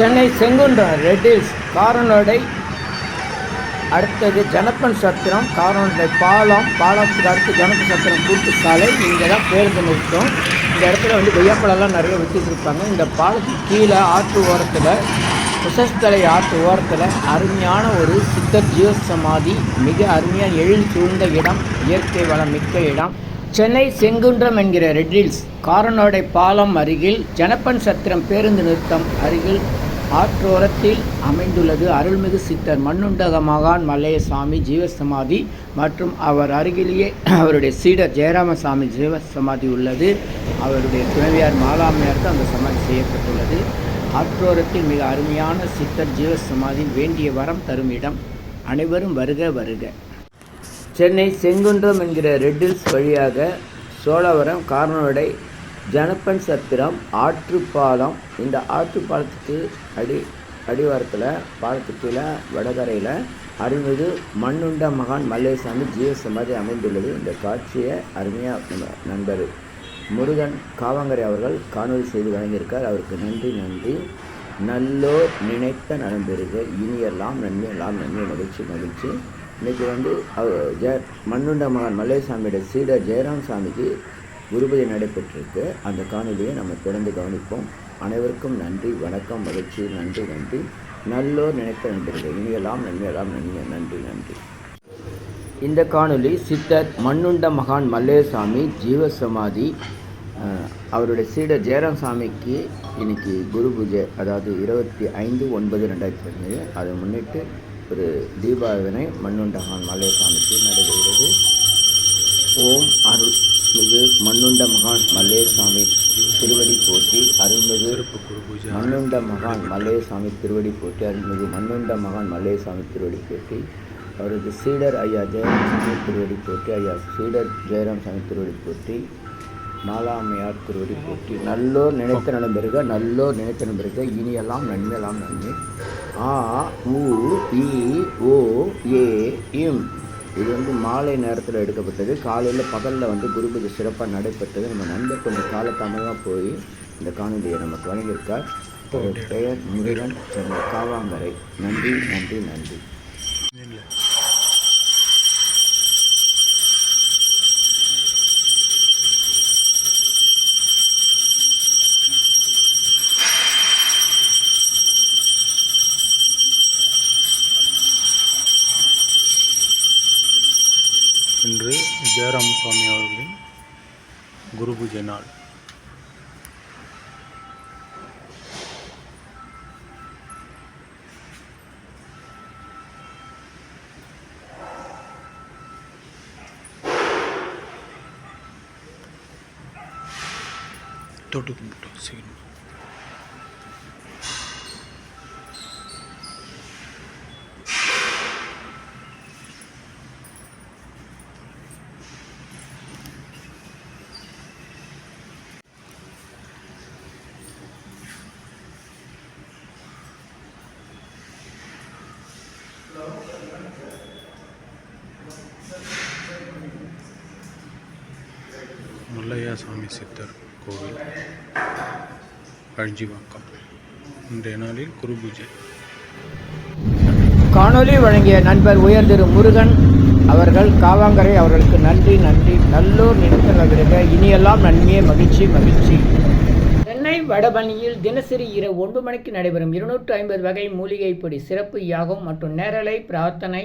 சென்னை செங்குன்றம் ரெட்டில்ஸ் காரனோடை அடுத்தது ஜனப்பன் சத்திரம் காரனோடை பாலம் பாலத்துக்கு அடுத்து ஜனப்பன் சத்திரம் கூட்டு சாலை இங்கே தான் பேருந்து நிறுத்தம். இந்த இடத்துல வந்து கொய்யாப்பழம்லாம் நிறைய வச்சுருப்பாங்க இருப்பாங்க இந்த பாலத்துக்கு கீழே ஆற்று ஓரத்தில் குசஸ்தலை ஆற்று ஓரத்தில் அருமையான ஒரு சித்தர் ஜீவ சமாதி மிக அருமையாக எழில் சூழ்ந்த இடம் இயற்கை வளம் மிக்க இடம். சென்னை செங்குன்றம் என்கிற ரெட்டில்ஸ் காரனோடை பாலம் அருகில் ஜனப்பன் சத்திரம் பேருந்து நிறுத்தம் அருகில் ஆற்றோரத்தில் அமைந்துள்ளது அருள்மிகு சித்தர் மண்ணுண்டக மகான் மல்லையசாமி ஜீவசமாதி மற்றும் அவர் அருகிலேயே அவருடைய சீடர் ஜெயராமசாமி ஜீவசமாதி உள்ளது. அவருடைய துணைவியார் மாலாமையாருக்கு அந்த சமாதி செய்யப்பட்டுள்ளது. ஆற்றோரத்தில் மிக அருமையான சித்தர் ஜீவசமாதி வேண்டிய வரம் தரும் இடம். அனைவரும் வருக வருக. சென்னை செங்குன்றம் என்கிற ரெட்டில்ஸ் வழியாக சோழவரம் கார்னோடை ஜனப்பன் சத்திரம் ஆற்றுப்பாலம். இந்த ஆற்றுப்பாலத்துக்கு அடி அடிவாரத்தில் பாலத்துக்கு கீழே வடகரையில் அருள்மிகு மண்ணுண்ட மகான் மல்லேசாமி ஜீவசமாதி அமைந்துள்ளது. இந்த காட்சியை அருமையாக நண்பர் முருகன் காவங்கரை அவர்கள் காணொலி செய்து வழங்கியிருக்கார். அவருக்கு நன்றி நன்றி. நல்லோர் நினைத்த நலம்பெறுக. இனியெல்லாம் நன்மையெல்லாம் நன்மை மகிழ்ச்சி மகிழ்ச்சி. இன்றைக்கி வந்து அவர் ஜெய மண்ணுண்ட மகன் மல்லேசாமியோட சீடர் ஜெயராம் சாமிக்கு குருபதி நடைபெற்றிருக்கு. அந்த காணொலியை நம்ம தொடர்ந்து கவனிப்போம். அனைவருக்கும் நன்றி வணக்கம் மகிழ்ச்சி நன்றி நன்றி. நல்லோர் நினைத்த நண்பர்கள். இனியெல்லாம் நன்மையெல்லாம் நன்மை நன்றி நன்றி. இந்த காணொலி சித்தர் மண்ணுண்ட மகான் மல்லேசாமி ஜீவசமாதி அவருடைய சீடர் ஜெயராம் சாமிக்கு இன்னைக்கு குரு பூஜை அதாவது இருபத்தி ஐந்து ஒன்பது ரெண்டாயிரத்தி பதினேழு. அதை முன்னிட்டு ஒரு தீபாவளி மண்ணுண்ட மகான் மல்லேசாமிக்கு நடைபெறுகிறது. ஓம் அருள். மிகு மண்ணுண்ட மகான் மல்லேசாமி திருவடி போற்றி அருள்மிகு மண்ணுண்ட மகான் மல்லேசாமி திருவடி போற்றி அருள்மிகு மண்ணுண்ட மகான் மல்லேசாமி திருவடி போற்றி. அவரது சீடர் ஐயா ஜெயராம் சாமி திருவடி போற்றி ஐயா சீடர் ஜெயராம் சாமி திருவடி போற்றி மாலாமையார் திருவடி போற்றி. நல்லோர் நினைத்த நலம் நல்லோர் நினைத்த நலம் இனியெல்லாம் நன்மையெல்லாம் நன்மை. ஆ உ ஈ இது வந்து மாலை நேரத்தில் எடுக்கப்பட்டது. காலையில் பகலில் வந்து குருபூஜை சிறப்பாக நடைபெற்றது. நம்ம நண்பர் கொஞ்சம் காலதாமதமாக போய் இந்த காணொலியை நமக்கு வழங்கியிருக்கார் பெயர் முருகன். சென்னை காவாங்கரை. நன்றி நன்றி நன்றி. ஜெயராம சுவாமி அவர்களின் குரு பூஜை நாள். தொட்டு கும்பிட்டோம். சீக்கிரம். மல்லையா சாமி சித்தர் கோவில் அழிஞ்சிவாக்கம் இன்றைய நாளில் குரு பூஜை. காணொலி வழங்கிய நண்பர் உயர் திரு முருகன் அவர்கள் காவாங்கரை அவர்களுக்கு நன்றி நன்றி. நல்லூர் நினைத்த விருக இனியெல்லாம் நன்மையே மகிழ்ச்சி மகிழ்ச்சி. சென்னை வடபணியில் தினசரி இரவு ஒன்பது மணிக்கு நடைபெறும் இருநூற்று ஐம்பது வகை மூலிகைப்பொடி சிறப்பு யாகம் மற்றும் நேரலை பிரார்த்தனை